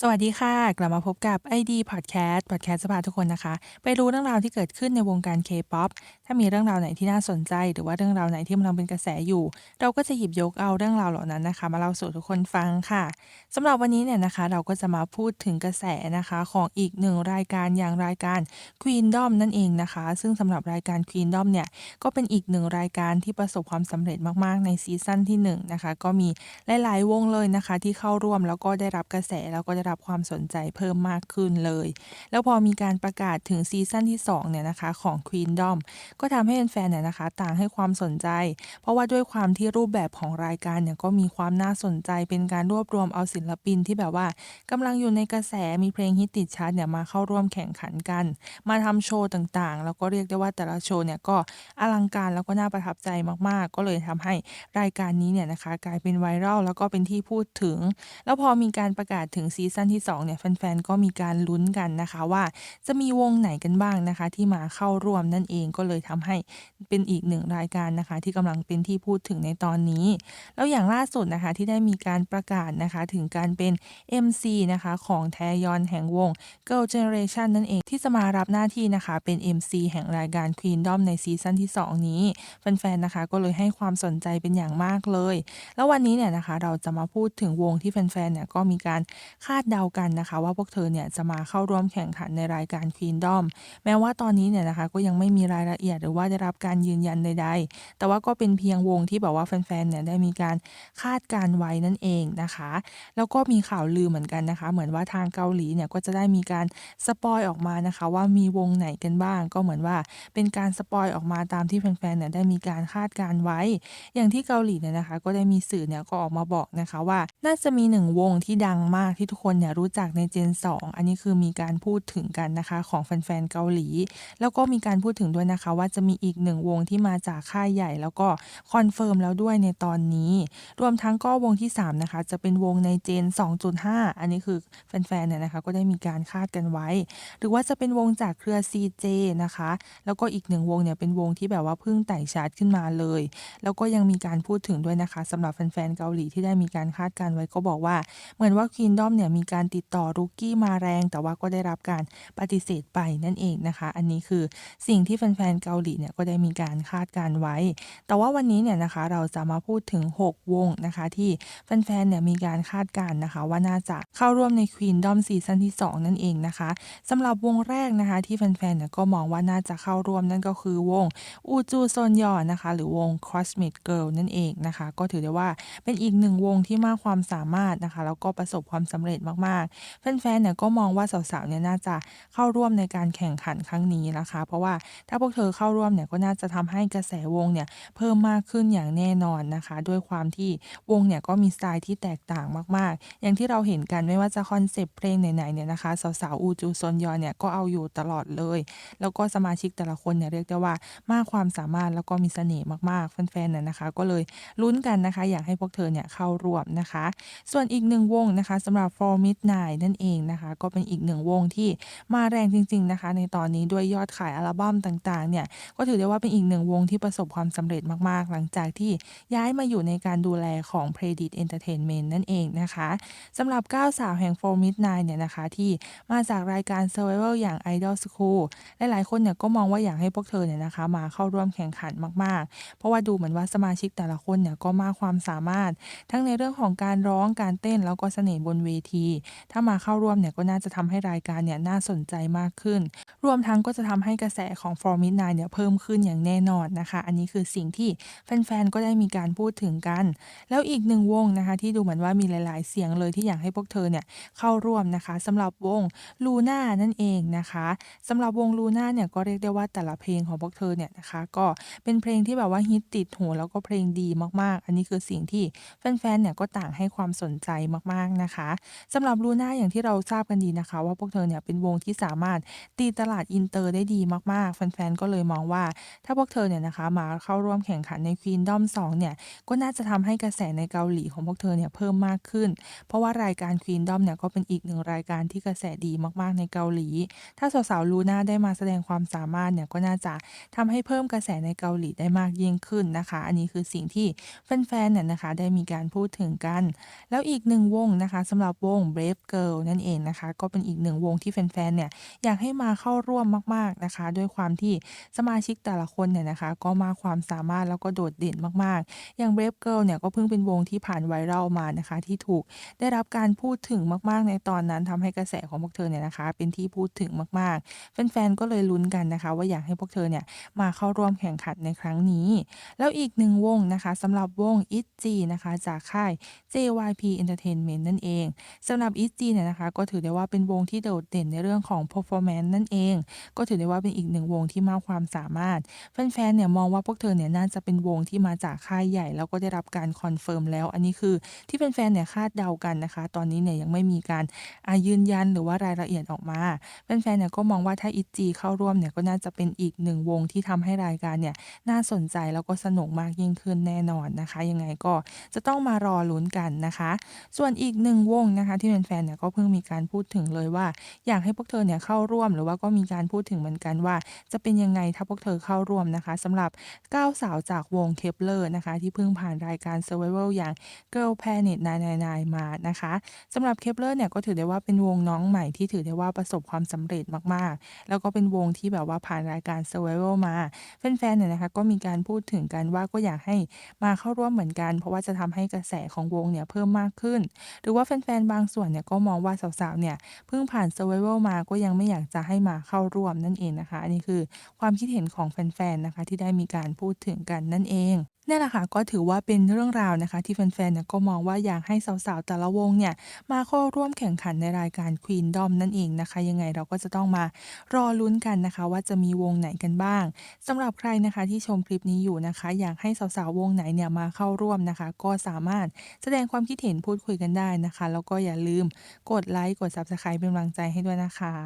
สวัสดีค่ะ กลับมาพบกับ ID Podcast Podcast จะพาทุกคนนะคะ ไปรู้เรื่องราวที่เกิดขึ้นในวงการ K-pop ถ้ามีเรื่องราวไหนที่น่าสนใจ หรือว่าเรื่องราวไหนที่กำลังเป็นกระแสอยู่ เราก็จะหยิบยกเอาเรื่องราวเหล่านั้นนะคะ มาเล่าสู่ทุกคนฟังค่ะสำหรับวันนี้เนี่ยนะคะ เราก็จะมาพูดถึงกระแสนะคะของอีกหนึ่งรายการอย่างรายการ Queendom นั่นเองนะคะ ซึ่งสำหรับรายการ Queendom เนี่ยก็เป็นอีกหนึ่งรายการที่ประสบความสำเร็จมากๆในซีซั่นที่1นงนะคะก็มีหลายๆ วงเลยนะคะ ที่เข้าร่วมแล้วก็ได้รับกระแสแล้วก็ได้รับความสนใจเพิ่มมากขึ้นเลย แล้วพอมีการประกาศถึงซีซั่นที่2เนี่ยนะคะของ Queendom ก็ทำให้แฟนๆเนี่ยนะคะต่างให้ความสนใจ เพราะว่าด้วยความที่รูปแบบของรายการเนี่ยก็มีความน่าสนใจเป็นการรวบรวมเอาศิลปินที่แบบว่ากำลังอยู่ในกระแสมีเพลงฮิตติดชาร์ตเนี่ยมาเข้าร่วมแข่งขันกัน มาทำโชว์ต่างๆ แล้วก็เรียกได้ว่าแต่ละโชว์เนี่ยก็อลังการแล้วก็น่าประทับใจมากๆ ก็เลยทำให้รายการนี้เนี่ยนะคะกลายเป็นไวรัลแล้วก็เป็นที่พูดถึง แล้วพอมีการประกาศถึงซีซั่นที่2เนี่ยแฟนๆก็มีการลุ้นกันนะคะว่าจะมีวงไหนกันบ้างนะคะ ที่มาเข้าร่วมนั่นเองก็เลยทำให้เป็นอีกหนึ่งรายการนะคะ ที่กำลังเป็นที่พูดถึงในตอนนี้ แล้วอย่างล่าสุดนะคะที่ได้มีการประกาศนะคะถึงการเป็น MC นะคะของแทยอนแห่งวง Girl Generation นั่นเองที่จะมารับหน้าที่นะคะเป็น MC แห่งรายการ Queendom ในซีซั่นที่ 2 นี้แฟนๆนะคะก็เลยให้ความสนใจเป็นอย่างมากเลย แล้ววันนี้เนี่ยนะคะเราจะมาพูดถึงวงที่แฟนๆเนี่ยก็มีการคาดเดากันนะคะ ว่าพวกเธอเนี่ยจะมาเข้าร่วมแข่งขันในรายการ Queendom แม้ว่าตอนนี้เนี่ยนะคะก็ยังไม่มีรายละเอียดหรือว่าได้รับการยืนยันใดๆ แต่ว่าก็เป็นเพียงวงที่แบบว่าแฟนๆเนี่ยได้มีการคาดการไว้นั่นเองนะคะ แล้วก็มีข่าวลือเหมือนกันนะคะ เหมือนว่าทางเกาหลีเนี่ยก็จะได้มีการสปอยออกมานะคะ ว่ามีวงไหนกันบ้าง ก็เหมือนว่าเป็นการสปอยออกมาตามที่แฟนๆเนี่ยได้มีการคาดการไว้ อย่างที่เกาหลีเนี่ยนะคะ ก็ได้มีสื่อเนี่ยก็ออกมาบอกนะคะว่าน่าจะมีหนึ่งวงที่ดังมากที่ทุกคนเนี่ยรู้จักในเจน 2 อันนี้คือมีการพูดถึงกันนะคะของแฟนๆเกาหลี แล้วก็มีการพูดถึงด้วยนะคะ ว่าจะมีอีกหนึ่งวงที่มาจากค่ายใหญ่ แล้วก็คอนเฟิร์มแล้วด้วยในตอนนี้ รวมทั้งก็วงที่ 3 นะคะ จะเป็นวงในเจน 2.5 อันนี้คือแฟนๆเนี่ยนะคะก็ได้มีการคาดกันไว้ หรือว่าจะเป็นวงจากเครือ CJ นะคะ แล้วก็อีกหนึ่งวงเนี่ยเป็นวงที่แบบว่าเพิ่งไต่ชาร์ตขึ้นมาเลย แล้วก็ยังมีการพูดถึงด้วยนะคะสำหรับแฟนๆเกาหลีที่ได้มีการคาดการไว้ก็บอกว่าเหมือนว่า Kingdom เนี่ยมีการติดต่อรุกกี้มาแรง แต่ว่าก็ได้รับการปฏิเสธไปนั่นเองนะคะ อันนี้คือสิ่งที่แฟนๆเกาหลีเนี่ยก็ได้มีการคาดการไว้ แต่ว่าวันนี้เนี่ยนะคะเราจะมาพูดถึง 6 วงนะคะ ที่แฟนๆเนี่ยมีการคาดการนะคะ ว่าน่าจะเข้าร่วมใน Queendom ซีซั่นที่ 2 นั่นเองนะคะสำหรับวงแรกนะคะ ที่แฟนๆเนี่ยก็มองว่าน่าจะเข้าร่วมนั่นก็คือวงอูจูซอนยอนะคะ หรือวง Cosmic Girl นั่นเองนะคะ ก็ถือได้ว่าเป็นอีกหนึ่งวงที่มากความสามารถนะคะ แล้วก็ประสบความสำเร็จมากๆ แฟนๆ เนี่ยก็มองว่าสาวๆ เนี่ยน่าจะเข้าร่วมในการแข่งขันครั้งนี้นะคะ เพราะว่าถ้าพวกเธอเข้าร่วมเนี่ยก็น่าจะทำให้กระแสวงเนี่ยเพิ่มมากขึ้นอย่างแน่นอนนะคะ ด้วยความที่วงเนี่ยก็มีสไตล์ที่แตกต่างมากๆ อย่างที่เราเห็นกันไม่ว่าจะคอนเซปต์เพลงไหนๆ เนี่ยนะคะสาวๆ อูจูซอนยอนเนี่ยก็เอาอยู่ตลอดเลย แล้วก็สมาชิกแต่ละคนเนี่ยเรียกได้ว่ามากความสามารถแล้วก็มีเสน่ห์มากๆ แฟนๆ เนี่ยนะคะ ก็เลยลุ้นกันนะคะ อยากให้พวกเธอเนี่ยเข้าร่วมนะคะ ส่วนอีกหนึ่งวงนะคะสำหรับ For Midnight นั่นเองนะคะ ก็เป็นอีกหนึ่งวงที่มาแรงจริง ๆนะคะ ในตอนนี้ด้วยยอดขายอัลบั้มต่างๆ เนี่ย ก็ถือได้ว่าเป็นอีกหนึ่งวงที่ประสบความสำเร็จมากๆ หลังจากที่ย้ายมาอยู่ในการดูแลของ Predit Entertainment นั่นเองนะคะสำหรับ 9 สาวแห่ง For Midnight เนี่ยนะคะ ที่มาจากรายการ Survival อย่าง Idol School หลายๆคนเนี่ยก็มองว่าอยากให้พวกเธอเนี่ยนะคะ มาเข้าร่วมแข่งขันมากๆ เพราะว่าดูเหมือนว่าสมาชิกแต่ละคนเนี่ยก็มากความสามารถ ทั้งในเรื่องของการร้องการเต้นแล้วก็เสน่ห์บนเวทีถ้ามาเข้าร่วมเนี่ยก็น่าจะทำให้รายการเนี่ยน่าสนใจมากขึ้น รวมทั้งก็จะทำให้กระแสของ For Midnight เนี่ยเพิ่มขึ้นอย่างแน่นอนนะคะ อันนี้คือสิ่งที่แฟนๆ ก็ได้มีการพูดถึงกัน แล้วอีกหนึ่งวงนะคะ ที่ดูเหมือนว่ามีหลาย ๆ เสียงเลยที่อยากให้พวกเธอเนี่ยเข้าร่วมนะคะสำหรับวงลูน่านั่นเองนะคะสำหรับวงลูน่าเนี่ยก็เรียกได้ว่าแต่ละเพลงของพวกเธอเนี่ยนะคะก็เป็นเพลงที่แบบว่าฮิตติดหูแล้วก็เพลงดีมากๆ อันนี้คือสิ่งที่แฟนๆ เนี่ยก็ต่างให้ความสนใจมากๆนะคะสำหรับลูน่าอย่างที่เราทราบกันดีนะคะ ว่าพวกเธอเนี่ยเป็นวงที่สามารถตีตลาดอินเตอร์ได้ดีมากๆ แฟนๆ ก็เลยมองว่า ถ้าพวกเธอเนี่ยนะคะมาเข้าร่วมแข่งขันใน Queendom 2เนี่ยก็น่าจะทำให้กระแสในเกาหลีของพวกเธอเนี่ยเพิ่มมากขึ้น เพราะว่ารายการ Queendom เนี่ยก็เป็นอีกหนึ่งรายการที่กระแสดีมากๆในเกาหลี ถ้าสาวๆลูน่าได้มาแสดงความสามารถเนี่ยก็น่าจะทำให้เพิ่มกระแสในเกาหลีได้มากยิ่งขึ้นนะคะ อันนี้คือสิ่งที่แฟนๆเนี่ยนะคะได้มีการพูดถึงกัน แล้วอีกหนึ่งวงนะคะสำหรับวง Brave Girl นั่นเองนะคะ ก็เป็นอีกหนึ่งวงที่แฟนๆเนี่ยอยากให้มาเข้าร่วมมาก ๆนะคะ ด้วยความที่สมาชิกแต่ละคนเนี่ยนะคะ ก็มาความสามารถแล้วก็โดดเด่นมากๆ อย่าง Brave Girl เนี่ยก็เพิ่งเป็นวงที่ผ่าน viral มานะคะ ที่ถูกได้รับการพูดถึงมาก ๆ ในตอนนั้นทำให้กระแสของพวกเธอเนี่ยนะคะ เป็นที่พูดถึงมากๆแฟนๆก็เลยลุ้นกันนะคะ ว่าอยากให้พวกเธอเนี่ยมาเข้าร่วมแข่งขันในครั้งนี้ แล้วอีกหนึ่งวงนะคะสำหรับวง ITZY นะคะ จากค่าย JYP Entertainment นั่นเองสำหรับ ITZY เนี่ยนะคะก็ถือได้ว่าเป็นวงที่โดดเด่นในเรื่องของ performance นั่นเอง ก็ถือได้ว่าเป็นอีกหนึ่งวงที่มากความสามารถ แฟนๆเนี่ยมองว่าพวกเธอเนี่ยน่าจะเป็นวงที่มาจากค่ายใหญ่ แล้วก็ได้รับการคอนเฟิร์มแล้ว อันนี้คือที่แฟนๆเนี่ยคาดเดากันนะคะ ตอนนี้เนี่ยยังไม่มีการอายืนยันหรือว่ารายละเอียดออกมาแฟนๆเนี่ยก็มองว่าถ้า ITZY เข้าร่วมเนี่ยก็น่าจะเป็นอีกหนึ่งวงที่ทำให้รายการเนี่ยน่าสนใจแล้วก็สนุกมากยิ่งขึ้นแน่นอนนะคะ ยังไงก็จะต้องมารอลุ้นกันนะคะ ส่วนอีกหนึ่งวงนะคะที่แฟนๆเนี่ยก็เพิ่งมีการพูดถึงเลยว่า อยากให้พวกเธอเนี่ยเข้าร่วมหรือว่าก็มีการพูดถึงเหมือนกันว่า จะเป็นยังไงถ้าพวกเธอเข้าร่วมนะคะสำหรับ 9 สาวจากวง Kep1er นะคะ ที่เพิ่งผ่านรายการ Survival อย่าง Girl Planet 999มานะคะสำหรับ Kep1er เนี่ยก็ถือได้ว่าเป็นวงน้องใหม่ที่ถือได้ว่าประสบความสำเร็จมากๆ แล้วก็เป็นวงที่แบบว่าผ่านรายการ Survival มาแฟนๆเนี่ยนะคะก็มีการพูดถึงกันว่าก็อยากให้มาเข้าร่วมเหมือนกัน เพราะว่าจะทำให้กระแสของวงเนี่ยเพิ่มมากขึ้น หรือว่าแฟนๆบางส่วนเนี่ยก็มองว่าสาวๆเนี่ยเพิ่งผ่าน Survival มาก็ยังไม่อยากจะให้มาเข้าร่วมนั่นเองนะคะ อันนี้คือความคิดเห็นของแฟนๆนะคะ ที่ได้มีการพูดถึงกันนั่นเองนี่แหละค่ะก็ถือว่าเป็นเรื่องราวนะคะ ที่แฟนๆเนี่ยก็มองว่าอยากให้สาวๆ แต่ละวงเนี่ยมาเข้าร่วมแข่งขันในรายการ Queendom นั่นเองนะคะ ยังไงเราก็จะต้องมารอลุ้นกันนะคะ ว่าจะมีวงไหนกันบ้างสำหรับใครนะคะที่ชมคลิปนี้อยู่นะคะ อยากให้สาวๆวงไหนเนี่ยมาเข้าร่วมนะคะ ก็สามารถแสดงความคิดเห็นพูดคุยกันได้นะคะ แล้วก็อย่าอย่าลืมกดไลค์กด Subscribe เป็นกำลังใจให้ด้วยนะคะ